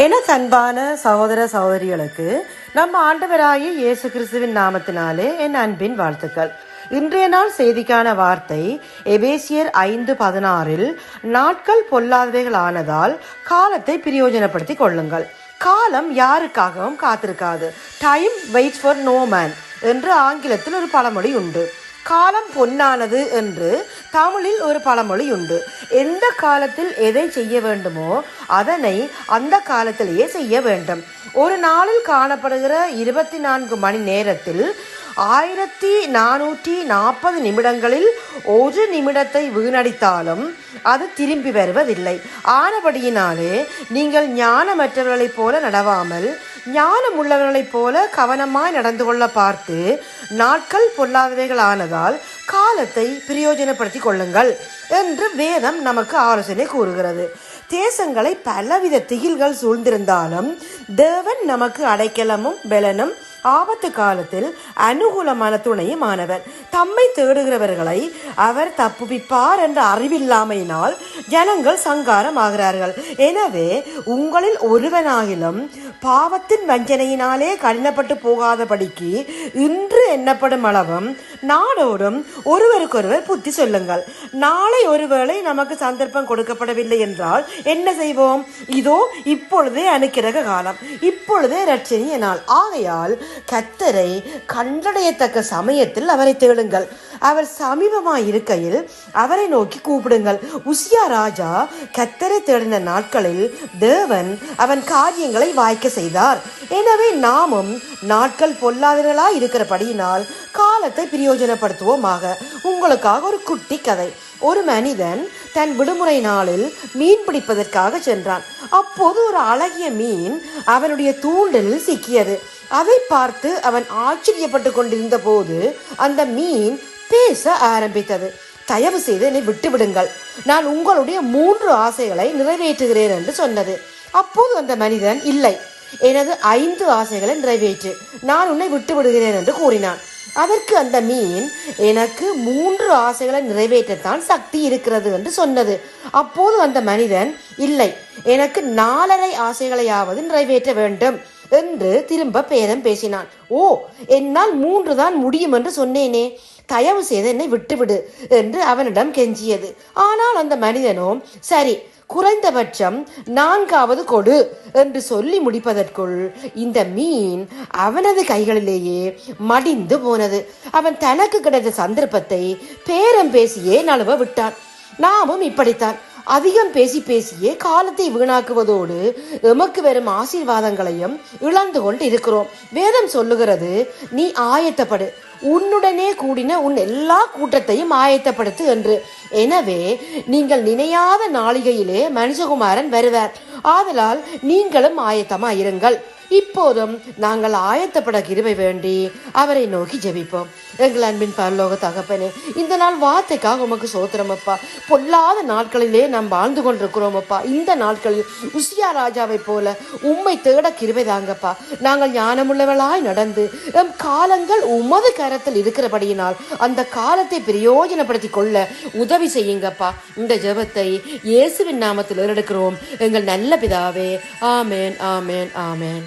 எனக்கு அன்பான சகோதர சகோதரிகளுக்கு நம்ம ஆண்டவராகிய இயேசு கிறிஸ்துவின் நாமத்தினாலே என் அன்பின் வாழ்த்துக்கள். இன்றைய நாள் செய்திக்கான வார்த்தை எபேசியர் ஐந்து பதினாறில் நாட்கள் பொல்லாதவைகள் ஆனதால் காலத்தை பிரயோஜனப்படுத்தி கொள்ளுங்கள். காலம் யாருக்காகவும் காத்திருக்காது. Time wait for no man என்று ஆங்கிலத்தில் ஒரு பழமொழி உண்டு. காலம் பொன்னானது என்று தமிழில் ஒரு பழமொழி உண்டு. எந்த காலத்தில் எதை செய்ய வேண்டுமோ அதனை அந்த காலத்திலேயே செய்ய வேண்டும். ஒரு நாளில் காணப்படுகிற இருபத்தி நான்கு மணி நேரத்தில் ஆயிரத்தி நானூற்றி நாற்பது நிமிடங்களில் ஒரு நிமிடத்தை வீணடித்தாலும் அது திரும்பி வருவதில்லை. ஆனபடியினாலே நீங்கள் ஞானமற்றவர்களைப் போல நடவாமல் ஞானம் உள்ளவர்களைப் போல கவனமாய் நடந்து கொள்ள பார்த்து நாட்கள் பொல்லாதவைகள் ஆனதால் காலத்தை பிரயோஜனப்படுத்தி கொள்ளுங்கள் என்று வேதம் நமக்கு ஆலோசனை கூறுகிறது. தேசங்களை பலவித திகில்கள் சூழ்ந்திருந்தாலும் தேவன் நமக்கு அடைக்கலமும் பலனும் ஆபத்து காலத்தில் அனுகூலமான துணையும் ஆனவர் தம்மை தேடுகிறவர்களை அவர் தப்புவிப்பார் என்ற அறிவில்லாமையினால் ஜனங்கள் சங்காரம் ஆகிறார்கள் எனவே உங்களில் ஒருவனாகிலும் பாவத்தின் வஞ்சனையினாலே கடினப்பட்டு போகாதபடிக்கு இன்று எண்ணப்படும் அளவும் நாடோடும் ஒருவருக்கொருவர் புத்தி சொல்லுங்கள். நாளை ஒருவேளை நமக்கு சந்தர்ப்பம் கொடுக்கப்படவில்லை என்றால் என்ன செய்வோம்? இதோ இப்பொழுதே அணுக்கிறக காலம். இப்பொழுதே ரட்சணிய நாள். ஆகையால் கத்தரை கண்டடையத்தக்க சமயத்தில் அவரை தேடுங்கள். அவர் சமீபமாய் இருக்கையில் அவரை நோக்கி கூப்பிடுங்கள். உசியா ராஜா கத்தரை தேடின நாட்களில் தேவன் அவன் காரியங்களை வாய்க்க செய்தார். எனவே நாமும் நாட்கள் பொல்லாதவர்களாய் இருக்கிறபடியினால் காலத்தை பிரயோஜனப்படுத்துவோமாக. உங்களுக்காக ஒரு குட்டி கதை. ஒரு மனிதன் தன் விடுமுறை நாளில் மீன் பிடிப்பதற்காக சென்றான். அப்போது ஒரு அழகிய மீன் அவனுடைய தூண்டலில் சிக்கியது. அதை பார்த்து அவன் ஆச்சரியப்பட்டு கொண்டிருந்த போது அந்த மீன் பேச ஆரம்பித்தது. தயவு செய்து என்னை விட்டுவிடுங்கள். நான் உங்களுடைய மூன்று ஆசைகளை நிறைவேற்றுகிறேன் என்று சொன்னது. அப்போது அந்த மனிதன் இல்லை. எனது ஐந்து ஆசைகளை நிறைவேற்று. நான் உன்னை விட்டு விடுகிறேன் என்று கூறினான். அதற்கு அந்த மீன் எனக்கு மூன்று ஆசைகளை நிறைவேற்றத்தான் சக்தி இருக்கிறது என்று சொன்னது. அப்போது அந்த மனிதன் இல்லை எனக்கு நாலரை ஆசைகளையாவது நிறைவேற்ற வேண்டும் என்று திரும்ப பேரம் பேசினான். ஓ என்னால் மூன்று தான் முடியும் என்று சொன்னேனே. தயவு செய்து என்னை விட்டுவிடு என்று அவனிடம் கெஞ்சியது. ஆனால் அந்த மனிதனோ சரி குறைந்தபட்சம் நான்காவது கொடு என்று சொல்லி முடிப்பதற்குள் இந்த மீன் அவனது கைகளிலேயே மடிந்து போனது. அவன் தனக்கு கிடைத்த சந்தர்ப்பத்தை பேரம் பேசியே நழுவ விட்டான்? நாமும் இப்படித்தான். அதிகம் பேசி பேசியே காலத்தை வீணாக்குவதோடு எமக்கு வரும் ஆசீர்வாதங்களையும் இழந்து கொண்டு இருக்கிறோம். வேதம் சொல்லுகிறது நீ ஆயத்தப்படு. உன்னுடனே கூடின உன் எல்லா கூட்டத்தையும் ஆயத்தப்படுத்து என்று. எனவே நீங்கள் நினையாத நாளிகையிலே மனுஷகுமாரன் வருவார். ஆதலால் நீங்களும் ஆயத்தமாயிருங்கள். இப்போதும் நாங்கள் ஆயத்தப்பட கிருபை வேண்டி அவரை நோக்கி ஜெபிப்போம். எங்கள் அன்பின் பரலோக தகப்பனே இந்த நாள் வார்த்தைக்காக உமக்கு சோத்திரமப்பா பொல்லாத நாட்களிலே நாம் வாழ்ந்து கொண்டிருக்கிறோமப்பா இந்த நாட்களில் உசியா ராஜாவை போல உம்மை தேட கிருவை தாங்கப்பா. நாங்கள் ஞானமுள்ளவளாய் நடந்து எம் காலங்கள் உமது கரத்தில் இருக்கிறபடியினால் அந்த காலத்தை பிரயோஜனப்படுத்தி கொள்ள உதவி செய்யுங்கப்பா. இந்த ஜெபத்தை இயேசுவின் நாமத்தில் எடுக்கிறோம் எங்கள் நல்ல பிதாவே ஆமேன் ஆமேன் ஆமேன்.